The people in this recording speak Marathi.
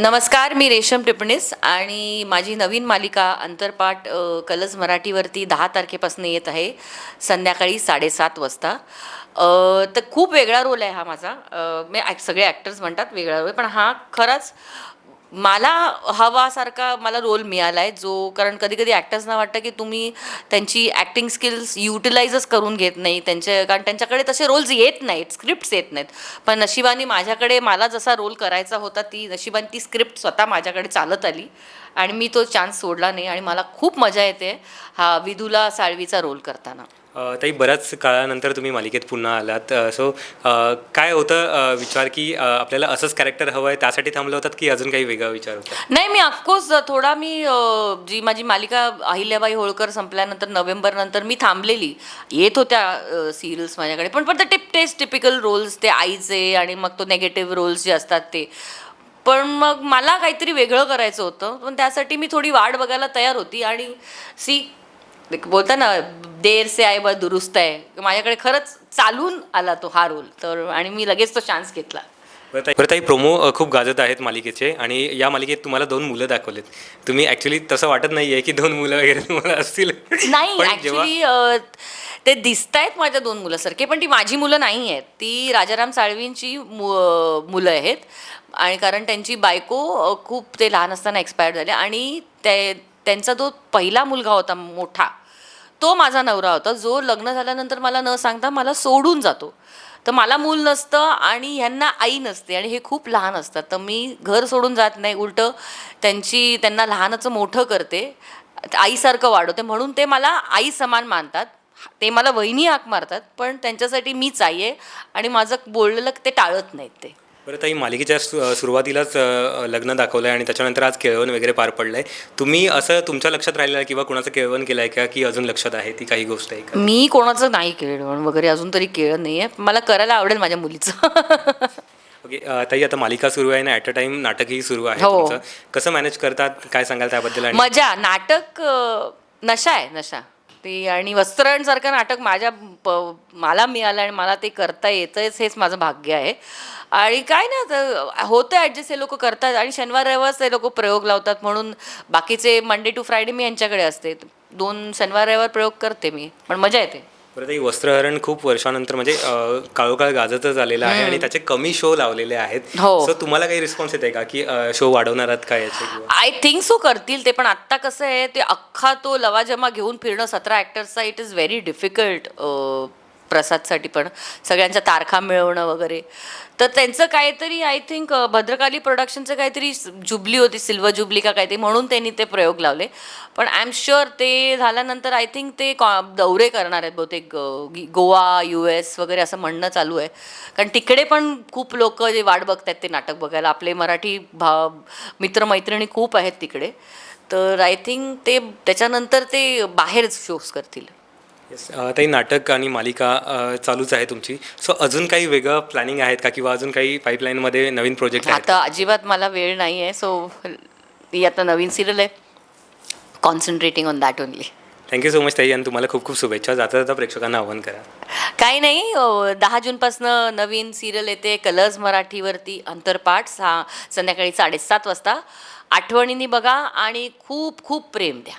नमस्कार मी रेशम टिपणीस आणि माझी नवीन मालिका अंतरपाठ कलज कलर्स मराठीवरती दहा तारखेपासून येत आहे संध्याकाळी साडेसात वाजता. तर खूप वेगळा रोल आहे हा माझा. मी सगळे ॲक्टर्स म्हणतात वेगळा रोल पण हा खरंच मला हवासारखा मला रोल मिळाला आहे जो कारण कधी कधी ॲक्टर्सना वाटतं की तुम्ही त्यांची ॲक्टिंग स्किल्स युटिलाइजच करून घेत नाही. त्यांचे कारण त्यांच्याकडे तसे रोल्स येत नाहीत स्क्रिप्ट्स येत नाहीत. पण नशिबाने माझ्याकडे मला जसा रोल करायचा होता ती नशिबाने ती स्क्रिप्ट स्वतः माझ्याकडे चालत आली. आणि मी तो चान्स सोडला नाही. आणि मला खूप मजा येते हा विदुला साळवीचा रोल करताना. अ, ताई बऱ्याच काळानंतर तुम्ही मालिकेत पुन्हा आलात. सो काय होतं? अ, विचार की अ, आपल्याला असंच कॅरेक्टर हवं आहे त्यासाठी थांबलं होतात की अजून काही वेगळा विचार होता? नाही मी ऑफकोर्स थोडा मी जी माझी मालिका अहिल्याबाई होळकर संपल्यानंतर नोव्हेंबर नंतर मी थांबलेली. येत होत्या सिरियल्स माझ्याकडे. पण पण ते टिप टेस्ट टिपिकल रोल्स ते आईचे आणि मग तो नेगेटिव्ह रोल्स जे असतात ते. पण मग मला काहीतरी वेगळं करायचं होतं. पण त्यासाठी मी थोडी वाट बघायला तयार होती. आणि सी बोलता ना देर से आहे बा दुरुस्त आहे माझ्याकडे खरंच चालून आला तो हा रोल. तर आणि मी लगेच तो चान्स घेतला. बरं ताई- बरं ताई प्रोमो खूप गाजत आहेत मालिकेचे आणि या मालिकेत तुम्हाला दोन मुलं दाखवलेत. तुम्ही ॲक्च्युली तसं वाटत नाही आहे की दोन मुलं वगैरे तुम्हाला असतील. नाही ॲक्च्युली ते दिसत आहेत माझ्या दोन मुलासारखे पण ती माझी मुलं नाही आहेत. ती राजाराम साळवींची मु मुलं आहेत. आणि कारण त्यांची बायको खूप ते लहान असताना एक्सपायर झाले आणि ते त्यांचा जो पहिला मुलगा होता मोठा तो माझा नवरा होता. जो लग्न झाल्यानंतर मला न सांगता मला सोडून जातो. तर मला मूल नसतं आणि ह्यांना आई नसते आणि हे खूप लहान असतात. तर मी घर सोडून जात नाही. उलटं त्यांची त्यांना लहानाचं मोठं करते. आईसारखं वाढवते. म्हणून ते मला आई समान मानतात. ते मला वहिनी हाक मारतात. पण त्यांच्यासाठी मीच आई आहे आणि माझं बोललेलं ते टाळत नाहीत ते. बरं ताई मालिकेच्या सु सुरुवातीलाच अ, लग्न दाखवलं आहे आणि त्याच्यानंतर आज केळवण वगैरे पार पडलं आहे तुम्ही असं तुमच्या लक्षात राहिलं आहे किंवा कुणाचं केळवण केलं आहे का की अजून लक्षात आहे ती काही गोष्ट आहे का? मी कोणाचं नाही केळवण वगैरे अजून तरी केळं नाही आहे मला करायला आवडेल माझ्या मुलीचं. ओके अ, ताई आता मालिका सुरू आहे ना ॲट अ टाइम नाटकही सुरू आहे हो. तुमचं. कसं मॅनेज करतात काय सांगाल त्याबद्दल आणि? मजा नाटक अ, नशा आहे नशा. ते आणि वस्त्रांसारखं नाटक माझ्या प- मला मिळालं आणि मला ते करता येतंच हेच माझं भाग्य आहे. आणि काय ना तर होतं ॲडजस्ट हे लोक करतात आणि शनिवार रविवार ते लोक प्रयोग लावतात म्हणून बाकीचे मंडे टू फ्रायडे मी यांच्याकडे असते. दोन शनिवार रविवार प्रयोग करते मी पण मजा येते. बरं ताई वस्त्रहरण खूप वर्षानंतर म्हणजे अ, काळोखाळ गाजतच आलेलं आहे आणि त्याचे कमी शो लावलेले आहेत. हो. सो तुम्हाला काही रिस्पॉन्स येते का की शो वाढवणार आहात का याचे किंवा? आय थिंक सो करतील ते पण आत्ता कसं आहे ते अख्खा तो लवाजमा घेऊन फिरणं सतरा ॲक्टर्सचा इट इज व्हेरी डिफिकल्ट प्रसादसाठी पण सगळ्यांच्या तारखा मिळवणं वगैरे. तर त्यांचं काहीतरी आय थिंक भद्रकाली प्रोडक्शनचं काहीतरी जुबली होती सिल्वर जुबली का काहीतरी म्हणून त्यांनी ते प्रयोग लावले. पण आय एम शुअर ते झाल्यानंतर आय थिंक ते कॉ दौरे करणार आहेत बहुतेक गोवा यू एस वगैरे असं म्हणणं चालू आहे. कारण तिकडे पण खूप लोक जे वाट बघत आहेत ते नाटक बघायला. आपले मराठी भा मित्रमैत्रिणी खूप आहेत तिकडे. तर आय थिंक ते त्याच्यानंतर ते बाहेर शोज करतील. अ, ताई नाटक आणि मालिका चालूच आहे तुमची. सो अजून काही वेगळं प्लॅनिंग आहेत का किंवा अजून काही पाईपलाईनमध्ये नवीन प्रोजेक्ट आहेत? आता अजिबात मला वेळ नाही आहे सो ही आता नवीन सिरियल आहे. Concentrating on that only thank you so much ताई आणि तुम्हाला खूप खूप शुभेच्छा. जाता जाता प्रेक्षकांना आव्हान करा. काही नाही अ, दहा जूनपासनं नवीन सिरियल येते कलर्स मराठीवरती अंतरपाठ सा संध्याकाळी साडेसात वाजता. आठवणींनी बघा आणि खूप खूप प्रेम द्या.